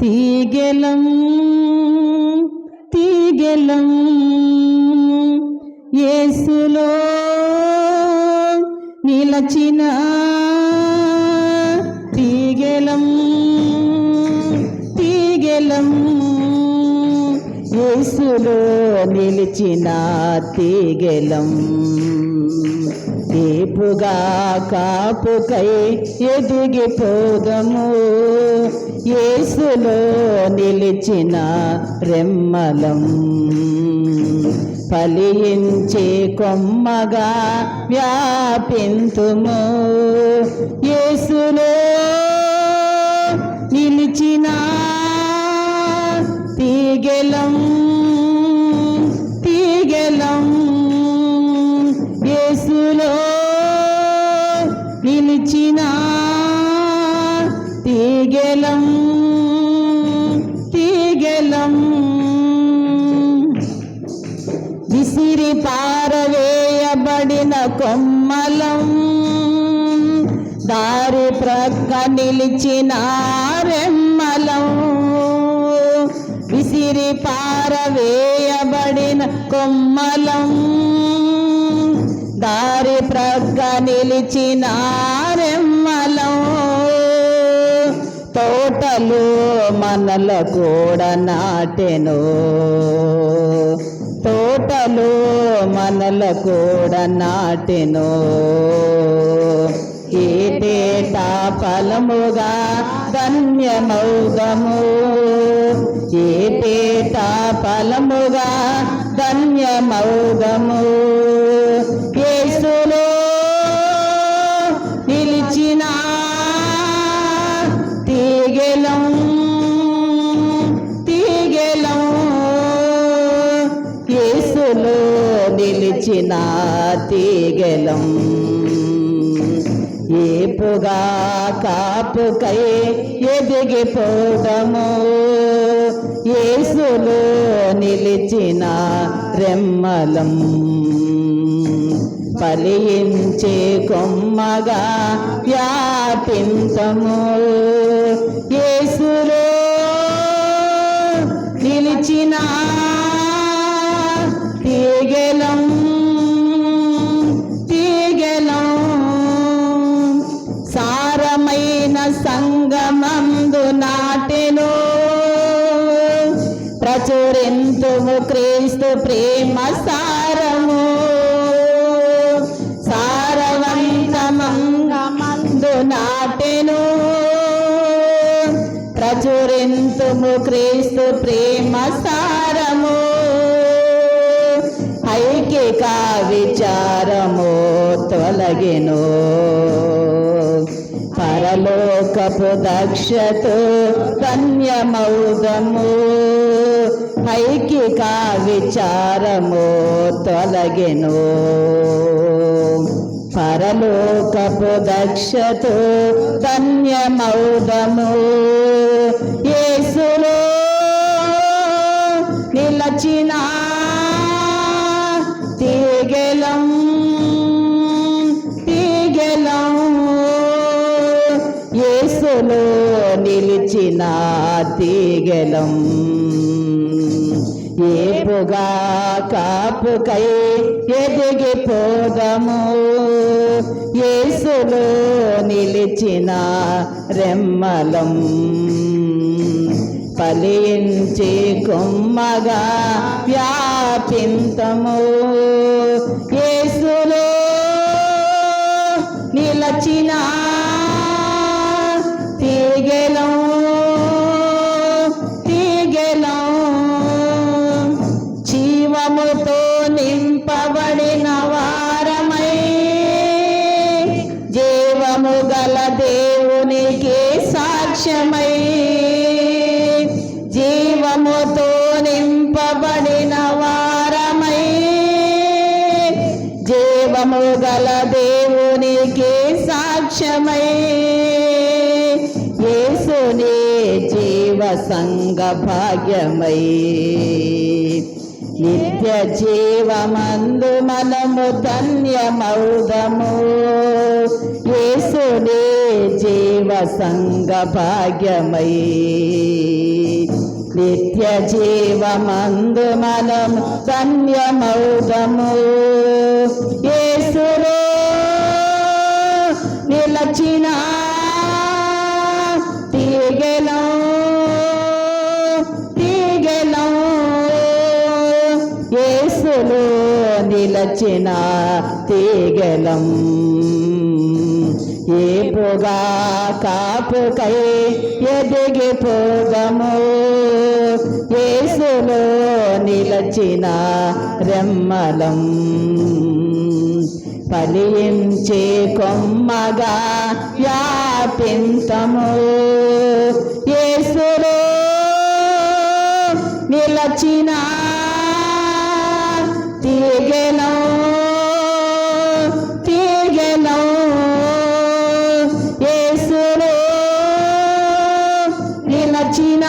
తీగెలం తీగెలం యేసులో నిలచిన తీగెలం తీగెలం యేసులో నిలిచిన తీగెలం. ఏపుగా కాపుకై ఎదిగిపోదము. యేసులో నిలిచిన రెమ్మలం ఫలించే కొమ్మగా వ్యాపింతుము. యేసులో నిలిచిన నిలిచిన తీగెలం తీగెలం. విసిరి పారవేయబడిన కొమ్మలం దారి ప్రక్క నిలిచిన రెమ్మలం. విసిరి పారవేయబడిన కొమ్మలం దారి నిలిచినారెమ్మలం. తోటలు మనల కూడా నాటెను. తోటలు మనల కూడా నాటెను. ఏటేటా ఫలముగా ధన్యమౌగము. ఏటేటా ఫలముగా ధన్యమౌగము. నిలిచిన తీగలం. ఏపుగా కాపుకై ఎదిగిపోదము. ఏసులో నిలిచిన రెమ్మలం. ఫలించే కొమ్మగా వ్యాపింతము. ఏసులో నిలిచిన ప్రేమ సారము సారవంతమంగమందు నాటెను. ప్రచురింతుము క్రీస్తు ప్రేమ సారము ఐకిక విచారము తొలగెను. పరలోకపు దక్షతో ధన్యమౌదము. ఐకిక విచారము తొలగెను పరలోకపు దక్షతో ధన్యమౌదము. యేసులో నిలచిన తీగెలం తీగెలం. యేసులో నిలిచిన తీగెలం. ఏపుగా కాపుకై ఎదిగిపోదము. ఏసులో నిలిచిన రెమ్మలం ఫలించి కొమ్మగా వ్యాపింతము. యేసులో నిలచిన గల దేవునికి సాక్ష్యమై జీవముతో నింపబడిన వారమై జీవము గల దేవునికి సాక్ష్యమై యేసుని జీవ సంగ భాగ్యమై నిత్య జీవమందు మనము ధన్యమౌదము. యేసుని జీవ సంగ భాగ్యమై. నిత్య జీవమందు మనము ధన్యమౌదము. నిలచిన తీగెలం. ఏపుగా కాపుకై ఎదిగి పోగము యేసులో నిలచిన రెమ్మలం. ఫలించే కొమ్మగా వ్యాపింతము. ఏసులో నిలచినా తీగెలం తీగెలం యేసులో నిలచిన